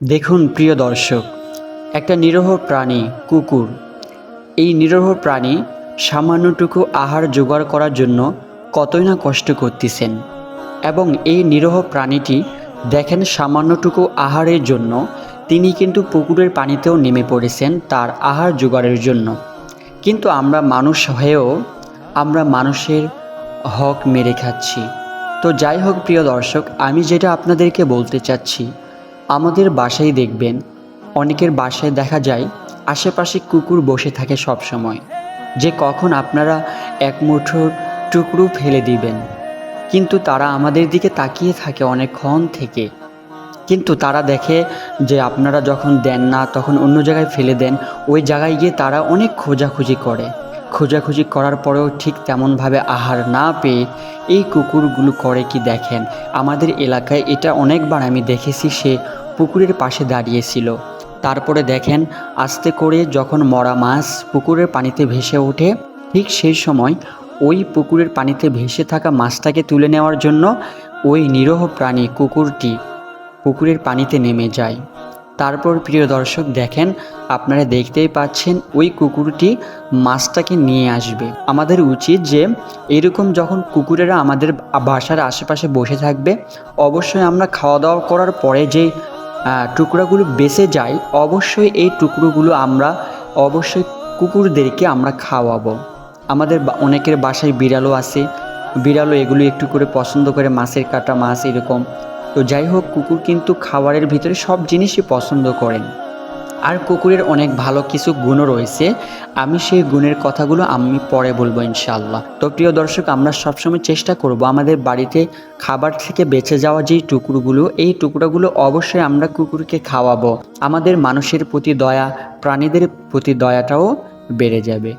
দেখুন প্রিয় দর্শক, একটা নিরহ প্রাণী কুকুর। এই নিরহ প্রাণী সামান্যটুকু আহার জোগাড় করার জন্য কতই না কষ্ট করতেছেন এবং এই নিরহ প্রাণীটি দেখেন সামান্যটুকু আহারের জন্য তিনি কিন্তু পুকুরের পানিতেও নেমে পড়েছেন তার আহার জোগাড়ের জন্য। কিন্তু আমরা মানুষ হয়েও আমরা মানুষের হক মেরে খাচ্ছি। তো যাই হোক প্রিয় দর্শক, আমি যেটা আপনাদেরকে বলতে চাচ্ছি আমাদের বাসায় দেখবেন, অনেকের বাসায় দেখা যায় আশেপাশে কুকুর বসে থাকে সব সময় যে কখন আপনারা এক মুঠো টুকরো ফেলে দিবেন। কিন্তু তারা আমাদের দিকে তাকিয়ে থাকে অনেকক্ষণ থেকে। কিন্তু তারা দেখে যে আপনারা যখন দেন না, তখন অন্য জায়গায় ফেলে দেন, ওই জায়গায় গিয়ে তারা অনেক খোঁজাখুঁজি করে। খোঁজাখুঁজি করার পরেও ঠিক তেমনভাবে আহার না পেয়ে এই কুকুরগুলো করে কি দেখেন? আমাদের এলাকায় এটা অনেকবার আমি দেখেছি, সে পুকুরের পাশে দাঁড়িয়েছিল। তারপরে দেখেন, আস্তে করে যখন মরা মাছ পুকুরের পানিতে ভেসে ওঠে, ঠিক সেই সময় ওই পুকুরের পানিতে ভেসে থাকা মাছটাকে তুলে নেওয়ার জন্য ওই নিরহ প্রাণী কুকুরটি পুকুরের পানিতে নেমে যায়। তারপর প্রিয় দর্শক দেখেন, আপনারা দেখতেই পাচ্ছেন ওই কুকুরটি মাছটাকে নিয়ে আসবে। আমাদের উচিত যে এরকম যখন কুকুরেরা আমাদের বাসার আশেপাশে বসে থাকবে, অবশ্যই আমরা খাওয়া দাওয়া করার পরে যে টুকরাগুলো বেঁচে যায়, অবশ্যই এই টুকরোগুলো আমরা, অবশ্যই কুকুরদেরকে আমরা খাওয়াবো। আমাদের অনেকের বাসায় বিড়ালও আছে। বিড়ালও এগুলো একটু করে পছন্দ করে, মাছের কাটা মাছ এরকম। তো যাই হোক, কুকুর কিন্তু খাবারের ভিতরে সব জিনিসই পছন্দ করেন। আর কুকুরের অনেক ভালো কিছু গুণও রয়েছে। আমি সেই গুণের কথাগুলো আমি পরে বলব ইনশাল্লাহ তো প্রিয় দর্শক, আমরা সবসময় চেষ্টা করব আমাদের বাড়িতে খাবার থেকে বেঁচে যাওয়া যেই টুকরোগুলো, এই টুকরোগুলো অবশ্যই আমরা কুকুরকে খাওয়াবো। আমাদের মানুষের প্রতি দয়া, প্রাণীদের প্রতি দয়াটাও বেড়ে যাবে।